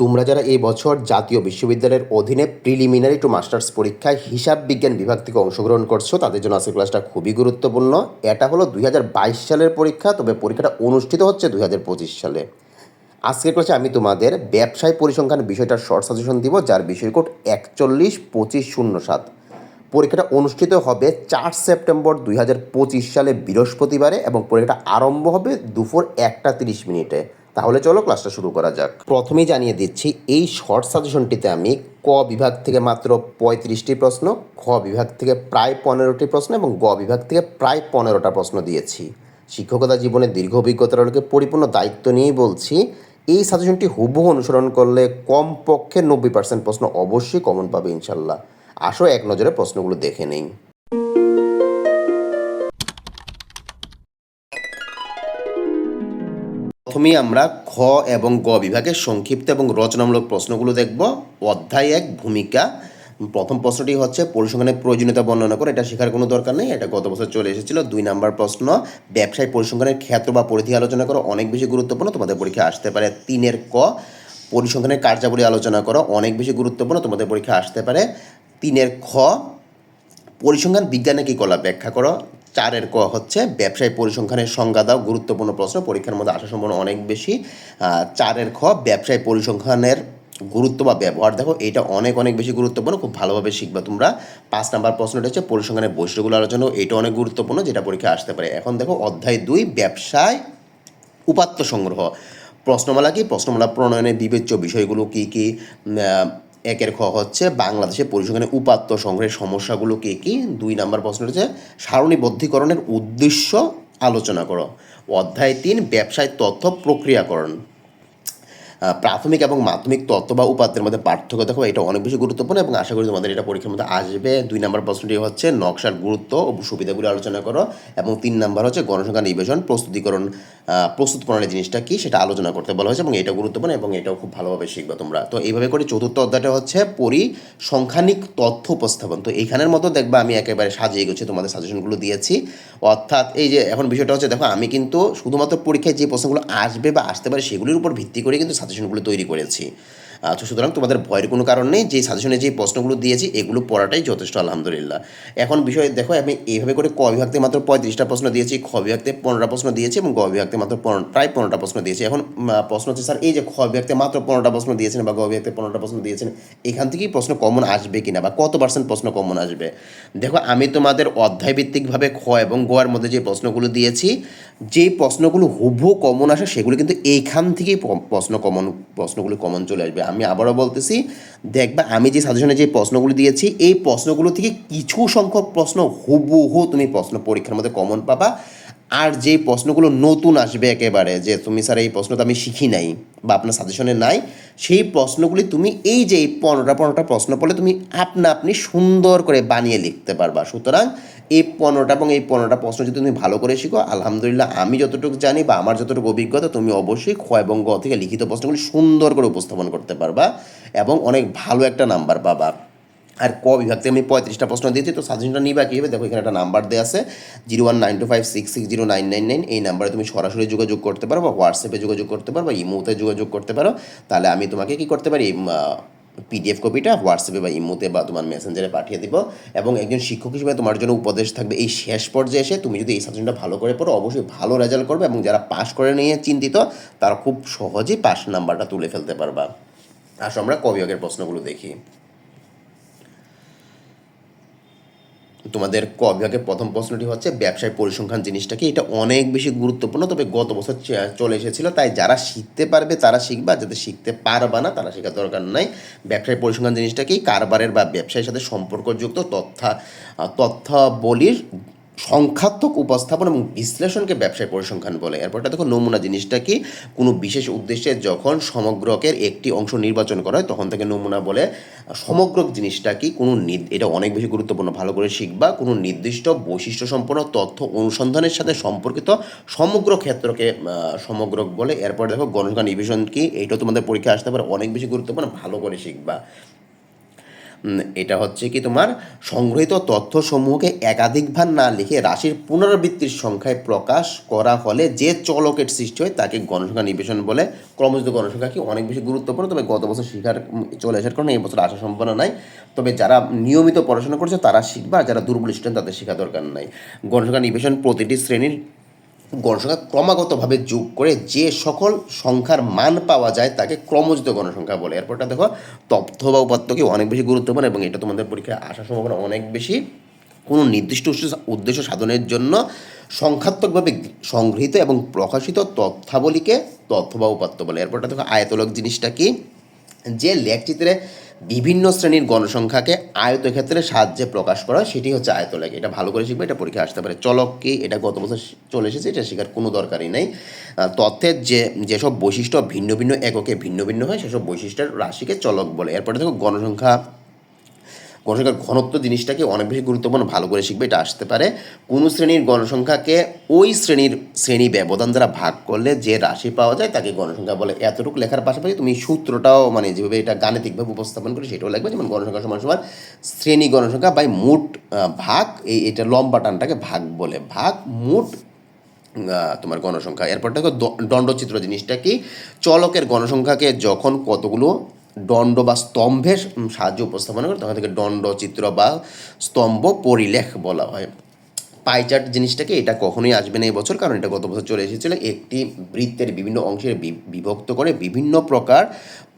তোমরা যারা এই বছর জাতীয় বিশ্ববিদ্যালয়ের অধীনে প্রিলিমিনারি টু মাস্টার্স পরীক্ষায় হিসাব বিজ্ঞান বিভাগ থেকে অংশগ্রহণ করছ, তাদের জন্য আজকের ক্লাসটা খুবই গুরুত্বপূর্ণ। এটা হলো দুই হাজার বাইশ সালের পরীক্ষা, তবে পরীক্ষাটা অনুষ্ঠিত হচ্ছে দুই হাজার পঁচিশ সালে। আজকের ক্লাসে আমি তোমাদের ব্যবসায় পরিসংখ্যান বিষয়টার শর্ট সাজেশন দিব, যার বিষয় কোড একচল্লিশ পঁচিশ শূন্য সাত। পরীক্ষাটা অনুষ্ঠিত হবে চার সেপ্টেম্বর দুই হাজার পঁচিশ সালে বৃহস্পতিবারে এবং পরীক্ষাটা আরম্ভ হবে দুপুর একটা তিরিশ মিনিটে। তাহলে চলো ক্লাসটা শুরু করা যাক। প্রথমেই জানিয়ে দিচ্ছি, এই শর্ট সাজেশনটিতে আমি ক বিভাগ থেকে মাত্র পঁয়ত্রিশটি প্রশ্ন, খ বিভাগ থেকে প্রায় পনেরোটি প্রশ্ন এবং গ বিভাগ থেকে প্রায় পনেরোটা প্রশ্ন দিয়েছি। শিক্ষকতা জীবনে দীর্ঘ অভিজ্ঞতার আলোকে পরিপূর্ণ দায়িত্ব নিয়েই বলছি, এই সাজেশনটি হুবহু অনুসরণ করলে কমপক্ষে নব্বই পার্সেন্ট প্রশ্ন অবশ্যই কমন পাবে ইনশাল্লাহ। আসো এক নজরে প্রশ্নগুলো দেখে নেই। প্রথমেই আমরা খ এবং গ বিভাগের সংক্ষিপ্ত এবং রচনামূলক প্রশ্নগুলো দেখব। অধ্যায় এক, ভূমিকা। প্রথম প্রশ্নটি হচ্ছে, পরিসংখ্যানের প্রয়োজনীয়তা বর্ণনা করে এটা শেখার কোনো দরকার নেই, এটা গত বছর চলে এসেছিল। দুই নাম্বার প্রশ্ন, ব্যবসায় পরিসংখ্যানের ক্ষেত্র বা পরিধি আলোচনা করো, অনেক বেশি গুরুত্বপূর্ণ, তোমাদের পরীক্ষা আসতে পারে। তিনের ক, পরিসংখ্যানের কার্যাবলী আলোচনা করো, অনেক বেশি গুরুত্বপূর্ণ, তোমাদের পরীক্ষা আসতে পারে। তিনের খ, পরিসংখ্যান বিজ্ঞানে কী কলা ব্যাখ্যা করো? চারের ক হচ্ছে, ব্যবসায় পরিসংখ্যানের সংজ্ঞা দাও, গুরুত্বপূর্ণ প্রশ্ন, পরীক্ষার মধ্যে আসার সম্ভাবনা অনেক বেশি। চারের খ, ব্যবসায় পরিসংখ্যানের গুরুত্ব বা ব্যবহার। দেখো এটা অনেক অনেক বেশি গুরুত্বপূর্ণ, খুব ভালোভাবে শিখবা তোমরা। পাঁচ নাম্বার প্রশ্নটা হচ্ছে, পরিসংখ্যানের বৈশিষ্ট্যগুলো আলোচনা এটা অনেক গুরুত্বপূর্ণ, যেটা পরীক্ষা আসতে পারে। এখন দেখো, অধ্যায় দুই, ব্যবসায় উপাত্ত সংগ্রহ। প্রশ্নমালা কি? প্রশ্নমালা প্রণয়নের বিবেচ্য বিষয়গুলো কি কি? একের খ হচ্ছে বাংলাদেশে পরিসংখ্যানের উপাত্ত সংগ্রহের সমস্যাগুলো কী কী? দুই নাম্বার প্রশ্ন হচ্ছে, সারণীবদ্ধীকরণের উদ্দেশ্য আলোচনা করো। অধ্যায় তিন, ব্যবসায় তথ্য প্রক্রিয়াকরণ। প্রাথমিক এবং মাধ্যমিক তত্ত্ব বা উপাত্তের মধ্যে পার্থক্য, দেখো এটা অনেক বেশি গুরুত্বপূর্ণ এবং আশা করি তোমাদের এটা পরীক্ষার মধ্যে আসবে। দুই নম্বর প্রশ্নটি হচ্ছে নকশার গুরুত্ব ও সুবিধাগুলি আলোচনা করো এবং তিন নম্বর হচ্ছে গণসংখ্যা নিবেশন প্রস্তুতিকরণ প্রস্তুত প্রণালী জিনিসটা কি সেটা আলোচনা করতে বলা হয়েছে এবং এটা গুরুত্বপূর্ণ এবং এটাও খুব ভালোভাবে শিখবে তোমরা। তো এইভাবে করে চতুর্থ অধ্যায়টা হচ্ছে পরিসংখ্যানিক তথ্য উপস্থাপন। তো এইখানের মতো দেখবা আমি একেবারে সাজিয়ে গুছিয়ে তোমাদের সাজেশনগুলো দিয়েছি। অর্থাৎ এই যে এখন বিষয়টা হচ্ছে, দেখো আমি কিন্তু শুধুমাত্র পরীক্ষায় যে প্রশ্নগুলো আসবে বা আসতে পারে সেগুলির উপর ভিত্তি করে কিন্তু সাজেশনগুলো তৈরি করেছি। তো সুতরাং তোমাদের ভয়ের কোনো কারণ নেই যে সাজেশনে যে প্রশ্নগুলো দিয়েছি, এগুলো পড়াটাই যথেষ্ট, আলহামদুলিল্লাহ। এখন বিষয় দেখো, আমি এইভাবে করে ক বিভাগ থেকে মাত্র পঁয়ত্রিশটা প্রশ্ন দিয়েছি, খ বিভাগতে পনেরোটা প্রশ্ন দিয়েছি এবং গ বিভাগ থেকে মাত্র প্রায় পনেরোটা প্রশ্ন দিয়েছি। এখন প্রশ্ন হচ্ছে, স্যার, এই যে খ বিভাগ থেকে মাত্র পনেরোটা প্রশ্ন দিয়েছেন বা গ বিভাগ থেকে পনেরোটা প্রশ্ন দিয়েছেন, এখান থেকেই প্রশ্ন কমন আসবে কিনা বা কত পার্সেন্ট প্রশ্ন কমন আসবে? দেখো, আমি তোমাদের অধ্যায়ভিত্তিকভাবে খ এবং গোয়ার মধ্যে যে প্রশ্নগুলো দিয়েছি যে প্রশ্নগুলো হুবহু কমন আসে, সেগুলো কিন্তু এইখান থেকেই প্রশ্ন কমন প্রশ্নগুলো কমন চলে আসবে। আমি আবারও বলতেছি, দেখবা আমি যে সাজেশনে যে প্রশ্নগুলো দিয়েছি, এই প্রশ্নগুলো থেকে কিছু সংখ্যক প্রশ্ন হুবহু তুমি প্রশ্ন পরীক্ষার মধ্যে কমন পাবা। আর যে প্রশ্নগুলো নতুন আসবে একেবারে, যে তুমি স্যার এই প্রশ্ন তো আমি শিখি নাই বা আপনার সাজেশনে নাই, সেই প্রশ্নগুলি তুমি এই যে এই পনেরোটা পনেরোটা প্রশ্ন পড়লে তুমি আপনা আপনি সুন্দর করে বানিয়ে লিখতে পারবা। সুতরাং এই পনেরোটা এবং এই পনেরোটা প্রশ্ন যদি তুমি ভালো করে শিখো, আলহামদুলিল্লাহ আমি যতটুকু জানি বা আমার যতটুকু অভিজ্ঞতা, তুমি অবশ্যই খ এবং গ থেকে লিখিত প্রশ্নগুলি সুন্দর করে উপস্থাপন করতে পারবা এবং অনেক ভালো একটা নাম্বার পাবা। আর ক বিভাগ থেকে আমি পঁয়ত্রিশটা প্রশ্ন দিয়েছি, তো সাজেশনটা নিবা কীভাবে দেখো এখানে একটা নাম্বার দেওয়া আছে zero one nine two five six six zero nine nine nine এই নাম্বারে তুমি সরাসরি যোগাযোগ করতে পারো বা হোয়াটসঅ্যাপে যোগাযোগ করতে পারো বা ইমোতে যোগাযোগ করতে পারো। তাহলে আমি তোমাকে কি করতে পারি? পিডিএফ কপিটা হোয়াটসঅ্যাপে বা ইমোতে বা তোমার মেসেঞ্জারে পাঠিয়ে দিব এবং একজন শিক্ষক হিসেবে তোমার জন্য উপদেশ থাকবে। এই শেষ পর্যায়ে এসে তুমি যদি এই সাজেশনটা ভালো করে পড়ো, অবশ্যই ভালো রেজাল্ট করবে এবং যারা পাশ করে নিয়ে চিন্তিত, তারা খুব সহজেই পাশ নাম্বারটা তুলে ফেলতে পারবা। আসো আমরা ক বিভাগের প্রশ্নগুলো দেখি। তোমাদের ক বিভাগের প্রথম প্রশ্নটি হচ্ছে, ব্যবসায় পরিসংখ্যান জিনিসটা কি? এটা অনেক বেশি গুরুত্বপূর্ণ, তবে গত বছর চলে এসেছিল, তাই যারা শিখতে পারবে তারা শিখবা যাতে শিখতে পারবা না তারা শেখার দরকার নাই। ব্যবসায় পরিসংখ্যান জিনিসটা কি? কারবারের বা ব্যবসায়ীর সাথে সম্পর্কযুক্ত তথ্য তথ্যাবলীর সংখ্যাত্মক উপস্থাপন এবং বিশ্লেষণকে ব্যবসায় পরিসংখ্যান বলে। এরপরটা দেখো নমুনা জিনিসটা কি? কোনো বিশেষ উদ্দেশ্যে যখন সমগ্রকের একটি অংশ নির্বাচন করা হয় তখন থেকে নমুনা বলে। সমগ্র জিনিসটা কি? কোনো এটা অনেক বেশি গুরুত্বপূর্ণ ভালো করে শিখবা। কোনো নির্দিষ্ট বৈশিষ্ট্য সম্পন্ন তথ্য অনুসন্ধানের সাথে সম্পর্কিত সমগ্র ক্ষেত্রকে আহ, সমগ্রক বলে। এরপর দেখো গণসংখ্যা নিবেশন কি? এইটাও তোমাদের পরীক্ষা আসতে পারে অনেক বেশি গুরুত্বপূর্ণ ভালো করে শিখবা। এটা হচ্ছে কি তোমার সংগৃহীত তথ্যসমূহকে একাধিকবার না লিখে রাশির পুনরাবৃত্তির সংখ্যায় প্রকাশ করা হলে যে চলকের সৃষ্টি হয় তাকে গণসংখ্যা নিবেশন বলে। ক্রমযুক্ত গণসংখ্যা কি অনেক বেশি গুরুত্বপূর্ণ, তবে গত বছর শিখার চলে আসার কারণে এই বছর আসা সম্ভাবনা নাই। তবে যারা নিয়মিত পড়াশোনা করছে তারা শিখবে, আর যারা দুর্বল স্টুডেন্ট তাদের শেখা দরকার নাই। গণসংখ্যা নিবেশন প্রতিটি শ্রেণির গণসংখ্যা ক্রমাগতভাবে যোগ করে যে সকল সংখ্যার মান পাওয়া যায় তাকে ক্রমযুক্ত গণসংখ্যা বলে। এরপরটা দেখো, তথ্য বা উপাত্ত কি অনেক বেশি গুরুত্বপূর্ণ এবং এটা তোমাদের পরীক্ষায় আসার সম্ভাবনা অনেক বেশি। কোনো নির্দিষ্ট উদ্দেশ্য সাধনের জন্য সংখ্যাত্মকভাবে সংগৃহীত এবং প্রকাশিত তথ্যাবলীকে তথ্য বা উপাত্ত বলে। এরপরটা দেখো, আয়তলক জিনিসটা কি? যে লেখচিত্রে বিভিন্ন শ্রেণির গণসংখ্যাকে আয়তক্ষেত্রের সাহায্যে প্রকাশ করা সেটি হচ্ছে আয়তলেখ। এটা ভালো করে শিখবে, এটা পরীক্ষা আসতে পারে। চলক কি? এটা গত বছর চলে এসেছে, এটা শেখার কোনো দরকারই নেই। তথ্যের যে, যেসব বৈশিষ্ট্য ভিন্ন ভিন্ন এককে ভিন্ন ভিন্ন হয়, সেসব বৈশিষ্ট্যের রাশিকে চলক বলে। এরপরে দেখো গণসংখ্যা গণসংখ্যার ঘনত্ব জিনিসটাকে অনেক বেশি গুরুত্বপূর্ণ, ভালো করে শিখবে, এটা আসতে পারে। কোনো শ্রেণির গণসংখ্যাকে ওই শ্রেণির শ্রেণি ব্যবধান দ্বারা ভাগ করলে যে রাশি পাওয়া যায় তাকে গণসংখ্যা বলে। এতটুকু লেখার পাশাপাশি তুমি সূত্রটাও মানে যেভাবে এটা গাণিতিকভাবে উপস্থাপন করে সেটাও লাগবে যেমন গণসংখ্যা সমান সমান শ্রেণি গণসংখ্যা বাই মোট ভাগ, এই এটা লম্বা টানটাকে ভাগ বলে। ভাগ, মোট তোমার গণসংখ্যা। এরপর দেখো দণ্ডচিত্র জিনিসটা কি? চলকের গণসংখ্যাকে যখন কতগুলো দণ্ড বা স্তম্ভের সাহায্যে উপস্থাপন করে, তখন থেকে দণ্ডচিত্র বা স্তম্ভ পরিলেখ বলা হয়। পাইচার্ট জিনিসটাকে এটা কখনোই আসবে না এবছর, কারণ এটা গত বছর চলে এসেছিল। একটি বৃত্তের বিভিন্ন অংশের বিভক্ত করে বিভিন্ন প্রকার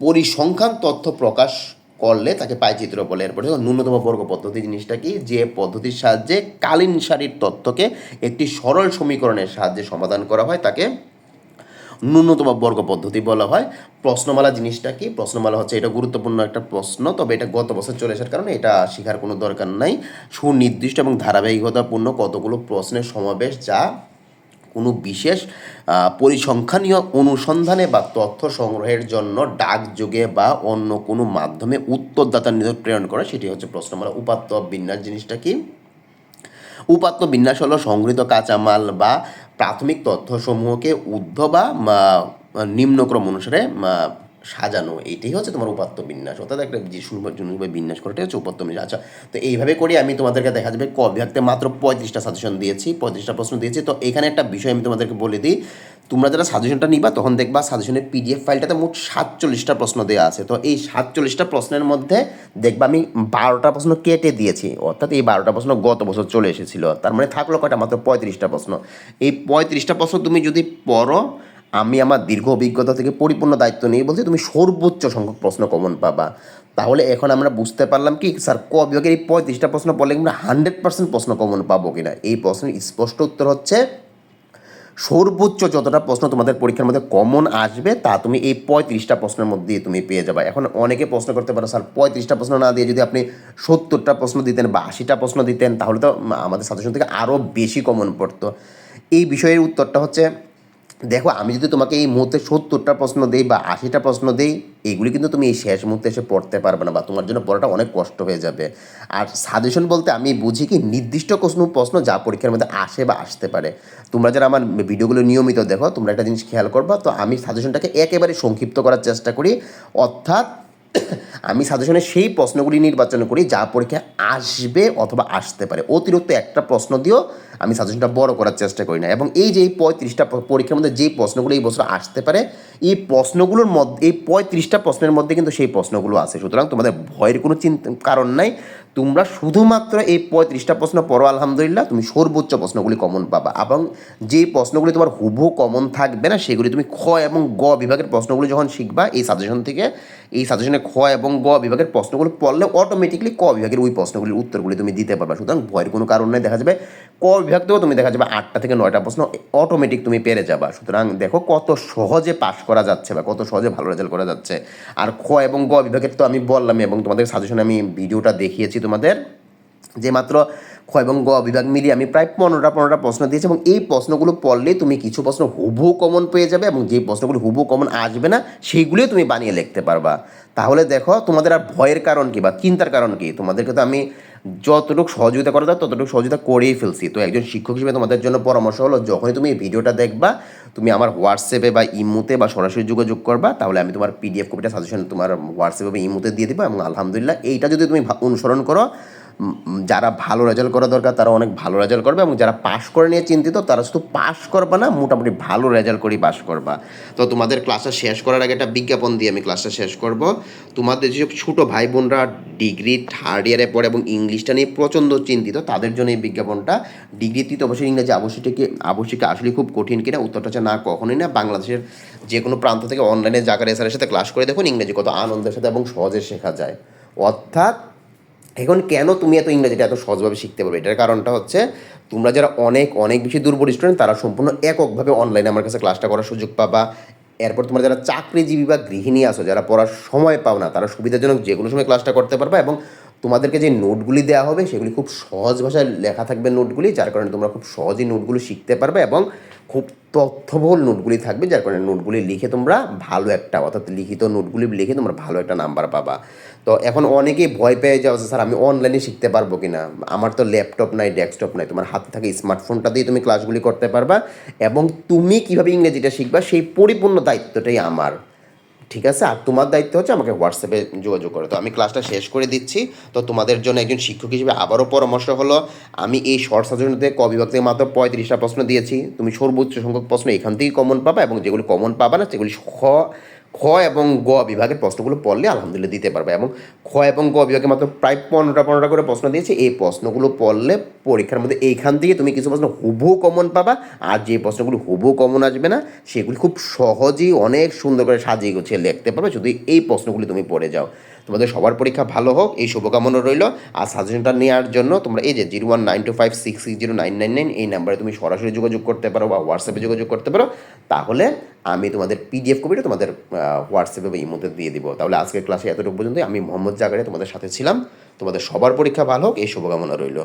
পরিসংখ্যান তথ্য প্রকাশ করলে তাকে পাইচিত্র বলে। এরপরে ন্যূনতম বর্গ পদ্ধতি জিনিসটা কি? যে পদ্ধতির সাহায্যে কালীন সারির তথ্যকে একটি সরল সমীকরণের সাহায্যে সমাধান করা হয়, তাকে ন্যূনতম বর্গ পদ্ধতি বলা হয়। প্রশ্নমালা জিনিসটা কি? প্রশ্নমালা হচ্ছে এটা গুরুত্বপূর্ণ একটা প্রশ্ন, তবে এটা গত বছর চলে আসার কারণে এটা শেখার কোনো দরকার নাই। সুনির্দিষ্ট এবং ধারাবাহিকতাপূর্ণ কতগুলো প্রশ্নের সমাবেশ যা কোনো বিশেষ পরিসংখ্যানীয় অনুসন্ধানে বা তথ্য সংগ্রহের জন্য ডাকযোগে বা অন্য কোনো মাধ্যমে উত্তরদাতার নিকট প্রেরণ করে, সেটি হচ্ছে প্রশ্নমালা। উপাত্ত বিন্যাস জিনিসটা কি? উপাত্ত বিন্যাস হলো সংগৃহীত কাঁচামাল বা প্রাথমিক তথ্যসমূহকে ঊর্ধ্ব বা নিম্নক্রম অনুসারে সাজানো এইটাই হচ্ছে তোমার উপাত্ত বিন্যাস। অর্থাৎ একটা যে সুন্দরভাবে বিন্যাস করাটাই হচ্ছে উপাত্ত বিন্যাস। আচ্ছা তো এইভাবে করে আমি তোমাদেরকে দেখা যাবে ক মাত্র পঁয়ত্রিশটা সাজেশন দিয়েছি, পঁয়ত্রিশটা প্রশ্ন দিয়েছি। তো এখানে একটা বিষয় আমি তোমাদেরকে বলে দিই, তোমরা যারা সাজেশনটা নিবা, তখন দেখবা সাজেশনের পিডিএফ ফাইলটাতে মোট সাতচল্লিশটা প্রশ্ন দেওয়া আছে। তো এই সাতচল্লিশটা প্রশ্নের মধ্যে দেখবা আমি বারোটা প্রশ্ন কেটে দিয়েছি। অর্থাৎ এই বারোটা প্রশ্ন গত বছর চলে এসেছিল। তার মানে থাকল কয়টা? মাত্র পঁয়ত্রিশটা প্রশ্ন। এই পঁয়ত্রিশটা প্রশ্ন তুমি যদি পড়ো আমি আমার দীর্ঘ অভিজ্ঞতা থেকে পরিপূর্ণ দায়িত্ব নিয়ে বলছি, তুমি সর্বোচ্চ সংখ্যক প্রশ্ন কমন পাবা। তাহলে এখন আমরা বুঝতে পারলাম কি, স্যার, ক বিভাগের এই পঁয়ত্রিশটা প্রশ্ন পড়লে আমরা হান্ড্রেড পার্সেন্ট প্রশ্ন কমন পাবো কিনা? এই প্রশ্নের স্পষ্ট উত্তর হচ্ছে, সর্বোচ্চ যতটা প্রশ্ন তোমাদের পরীক্ষার মধ্যে কমন আসবে, তা তুমি এই পঁয়ত্রিশটা প্রশ্নের মধ্যে তুমি পেয়ে যাবে। এখন অনেকে প্রশ্ন করতে পারো, স্যার, পঁয়ত্রিশটা প্রশ্ন না দিয়ে যদি আপনি সত্তরটা প্রশ্ন দিতেন বা আশিটা প্রশ্ন দিতেন, তাহলে তো আমাদের সাজেশন থেকে আরও বেশি কমন পড়তো। এই বিষয়ের উত্তরটা হচ্ছে দেখো, আমি যদি তোমাকে এই মুহূর্তে সত্তরটা প্রশ্ন দেই বা আশিটা প্রশ্ন দেই, এগুলি কিন্তু তুমি এই শেষ মুহূর্তে এসে পড়তে পারবে না বা তোমার জন্য পড়াটা অনেক কষ্ট হয়ে যাবে। আর সাজেশন বলতে আমি বুঝি কি, নির্দিষ্ট কোনো প্রশ্ন যা পরীক্ষার মধ্যে আসে বা আসতে পারে। তোমরা যারা আমার ভিডিওগুলো নিয়মিত দেখো, তোমরা একটা জিনিস খেয়াল করবা। তো আমি সাজেশনটাকে একেবারে সংক্ষিপ্ত করার চেষ্টা করি। অর্থাৎ আমি সাজেশনে সেই প্রশ্নগুলি নির্বাচন করি, যা পরীক্ষা আসবে অথবা আসতে পারে। অতিরিক্ত একটা প্রশ্ন দিয়েও আমি সাজেশনটা বড় করার চেষ্টা করি না। এবং এই যে এই পঁয়ত্রিশটা পরীক্ষার মধ্যে যে প্রশ্নগুলো এই বছর আসতে পারে, এই প্রশ্নগুলোর মধ্যে এই পঁয়ত্রিশটা প্রশ্নের মধ্যে কিন্তু সেই প্রশ্নগুলো আছে। সুতরাং তোমাদের ভয়ের কোনো চিন্তা কারণ নাই। তোমরা শুধুমাত্র এই পঁয়ত্রিশটা প্রশ্ন পড়ো, আলহামদুলিল্লাহ। তুমি সর্বোচ্চ প্রশ্নগুলি কমন পাবা। এবং যে প্রশ্নগুলি তোমার হুবহু কমন থাকবে না, সেগুলি তুমি খ এবং গ বিভাগের প্রশ্নগুলি যখন শিখবা, এই সাজেশন থেকে, এই সাজেশনে খ এবং গ বিভাগের প্রশ্নগুলো পড়লে অটোমেটিকলি ক বিভাগের ওই প্রশ্নগুলির উত্তরগুলি তুমি দিতে পারবা। সুতরাং ভয়ের কোনো কারণ নেই, দেখা যাবে ক বিভাগ থেকেও তুমি দেখা যাবে আটটা থেকে নয়টা প্রশ্ন অটোমেটিক তুমি পেরে যাবা। সুতরাং দেখো কত সহজে পাস করা যাচ্ছে বা কত সহজে ভালো রেজাল্ট করা যাচ্ছে। আর খ এবং গ বিভাগের তো আমি বললাম এবং তোমাদের সাজেশন আমি ভিডিওটা দেখিয়েছি তোমাদের, যে মাত্র খ এবং গ বিভাগ মিলিয়ে আমি প্রায় পনেরোটা পনেরোটা প্রশ্ন দিয়েছি এবং এই প্রশ্নগুলো পড়লে তুমি কিছু প্রশ্ন হুবহু কমন পেয়ে যাবে এবং যে প্রশ্নগুলো হুবহু কমন আসবে না, সেইগুলিও তুমি বানিয়ে লিখতে পারবা। তাহলে দেখো, তোমাদের আর ভয়ের কারণ কি বা চিন্তার কারণ কি? তোমাদেরকে তো আমি যতটুকু সহযোগিতা করা যায় ততটুকু সহযোগিতা করেই ফেলছি। তো একজন শিক্ষক হিসেবে তোমাদের জন্য পরামর্শ হলো, যখনই তুমি এই ভিডিওটা দেখবা, তুমি আমার হোয়াটসঅ্যাপে বা ইমুতে বা সরাসরি যোগাযোগ করবা, তাহলে আমি তোমার পিডিএফ কপিটা সাজেশন তোমার হোয়াটসঅ্যাপে বা ইমুতে দিয়ে দিবা এবং আলহামদুলিল্লাহ এইটা যদি তুমি অনুসরণ করো যারা ভালো রেজাল্ট করা দরকার তারা অনেক ভালো রেজাল্ট করবে এবং যারা পাশ করে নিয়ে চিন্তিত, তারা শুধু পাশ করবা না, মোটামুটি ভালো রেজাল্ট করেই পাশ করবা। তো তোমাদের ক্লাসটা শেষ করার আগে একটা বিজ্ঞাপন দিয়ে আমি ক্লাসটা শেষ করব। তোমাদের যেসব ছোটো ভাই বোনরা ডিগ্রি থার্ড ইয়ারে পড়ে এবং ইংলিশটা নিয়ে প্রচণ্ড চিন্তিত, তাদের জন্য এই বিজ্ঞাপনটা ডিগ্রি তৃতীয় বছর ইংরেজি আবশ্যিকে, আবশ্যিকা আসলে খুব কঠিন কিনা, উত্তরটা হচ্ছে না, কখনোই না। বাংলাদেশের যে কোনো প্রান্ত থেকে অনলাইনে জাকার এসারের সাথে ক্লাস করে দেখুন, ইংরেজি কত আনন্দের সাথে এবং সহজে শেখা যায়। অর্থাৎ এখন কেন তুমি এত ইংরেজিটা এত সহজভাবে শিখতে পারবে? এটার কারণটা হচ্ছে তোমরা যারা অনেক অনেক বেশি দুর্বল স্টুডেন্ট তারা সম্পূর্ণ এককভাবে অনলাইনে আমার কাছে ক্লাসটা করার সুযোগ পাবা। এরপর তোমরা যারা চাকরিজীবী বা গৃহিণী আসো যারা পড়ার সময় পাও না, তারা সুবিধাজনক যে কোনো সময় ক্লাসটা করতে পারবা এবং তোমাদেরকে যে নোটগুলি দেওয়া হবে, সেগুলি খুব সহজ ভাষায় লেখা থাকবে নোটগুলি যার কারণে তোমরা খুব সহজেই নোটগুলো শিখতে পারবে এবং খুব তথ্যবহুল নোটগুলি থাকবে, যার কারণে নোটগুলি লিখে তোমরা ভালো একটা, অর্থাৎ লিখিত নোটগুলি লিখে তোমরা ভালো একটা নাম্বার পাবা। তো এখন অনেকেই ভয় পেয়ে যাও যে, স্যার, আমি অনলাইনে শিখতে পারব কি না আমার তো ল্যাপটপ নাই ডেস্কটপ নাই, তোমার হাতে থাকে স্মার্টফোনটা দিয়ে তুমি ক্লাসগুলি করতে পারবা এবং তুমি কীভাবে ইংরেজিটা শিখবা সেই পরিপূর্ণ দায়িত্বটাই আমার। ঠিক আছে? আর তোমার দায়িত্ব হচ্ছে আমাকে হোয়াটসঅ্যাপে যোগাযোগ করে। তো আমি ক্লাসটা শেষ করে দিচ্ছি। তো তোমাদের জন্য একজন শিক্ষক হিসেবে আবারও পরামর্শ হলো, আমি এই শর্ট সাজেশনতে ক থেকে মাত্র পঁয়ত্রিশটা প্রশ্ন দিয়েছি। তুমি সর্বোচ্চ সংখ্যক প্রশ্ন এখান থেকেই কমন পাবা এবং যেগুলি কমন পাবা না, সেগুলি খ এবং গ বিভাগের প্রশ্নগুলো পড়লে আলহামদুলিল্লাহ দিতে পারবে এবং খ এবং গ বিভাগে মাত্র প্রায় পনেরোটা পনেরোটা করে প্রশ্ন দিয়েছে। এই প্রশ্নগুলো পড়লে পরীক্ষার মধ্যে এইখান থেকে তুমি কিছু প্রশ্ন হুবহু কমন পাবা আর যে প্রশ্নগুলো হুবহু কমন আসবে না, সেগুলি খুব সহজেই অনেক সুন্দর করে সাজিয়ে গুছিয়ে লিখতে পারবে। যদি এই প্রশ্নগুলি তুমি পড়ে যাও। তোমাদের সবার পরীক্ষা ভালো হোক, এই শুভকামনা রইল। আর সাজেশনটা নেওয়ার জন্য তোমরা এই যে zero one nine two five six six zero nine nine nine এই নাম্বারে তুমি সরাসরি যোগাযোগ করতে পারো বা হোয়াটসঅ্যাপে যোগাযোগ করতে পারো। তাহলে আমি তোমাদের পিডিএফ কপিটা তোমাদের হোয়াটসঅ্যাপে বা ইমোতে দিয়ে দিব। তাহলে আজকের ক্লাসে এতটুকু পর্যন্ত আমি মোহাম্মদ জাগারে তোমাদের সাথে ছিলাম। তোমাদের সবার পরীক্ষা ভালো হোক, এই শুভকামনা রইল।